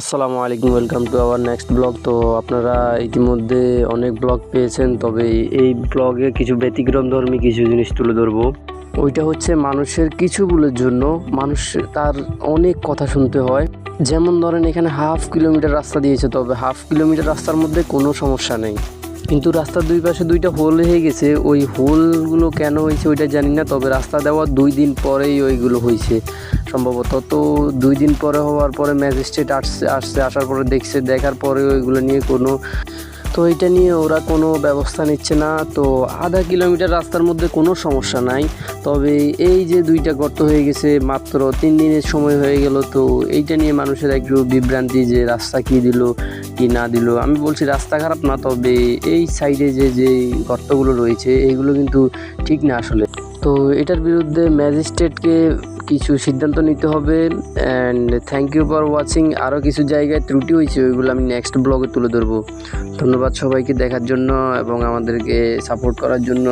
আসসালামু আলাইকুম welcome to our next vlog তো আপনারা ইতিমধ্যে অনেক ব্লগ পেয়েছেন, তবে এই ব্লগে কিছু ব্যতিক্রম ধর্মী কিছু জিনিস তুলে ধরবো। ওইটা হচ্ছে মানুষের কিছু ভুলের জন্য মানুষ তার অনেক কথা শুনতে হয়। যেমন ধরেন এখানে হাফ কিলোমিটার রাস্তা দিয়েছে, তবে হাফ কিলোমিটার রাস্তার মধ্যে কোনো সমস্যা নেই। কিন্তু রাস্তার দুই পাশে দুইটা হোল হয়ে গেছে। ওই হোলগুলো কেন হয়েছে ওইটা জানি না, তবে রাস্তা দেওয়ার দুই দিন পরেই ওইগুলো হয়েছে। সম্ভবত তো দুই দিন পরে হওয়ার পরে ম্যাজিস্ট্রেট আসছে আসছে, আসার পরে দেখছে, দেখার পরে ওইগুলো নিয়ে কোনো তো এটা নিয়ে ওরা কোনো ব্যবস্থা নিচ্ছে না। তো আধা কিলোমিটার রাস্তার মধ্যে কোনো সমস্যা নাই। তবে এই যে দুইটা গর্ত হয়ে গেছে, মাত্র তিন দিনের সময় হয়ে গেল। তো এইটা নিয়ে মানুষের একটু বিভ্রান্তি যে রাস্তা কি দিল কি না দিল? আমি বলছি, রাস্তা খারাপ না তবে এই সাইডে যে যে গর্তগুলো রয়েছে এইগুলো কিন্তু ঠিক না আসলে। তো এটার বিরুদ্ধে ম্যাজিস্ট্রেটকে কিছু সিদ্ধান্ত নিতে হবে and thank you for watching আরও কিছু জায়গায় ত্রুটি হয়েছে, ওইগুলো আমি নেক্সট ব্লগে তুলে ধরবো। ধন্যবাদ সবাইকে দেখার জন্য এবং আমাদেরকে সাপোর্ট করার জন্য।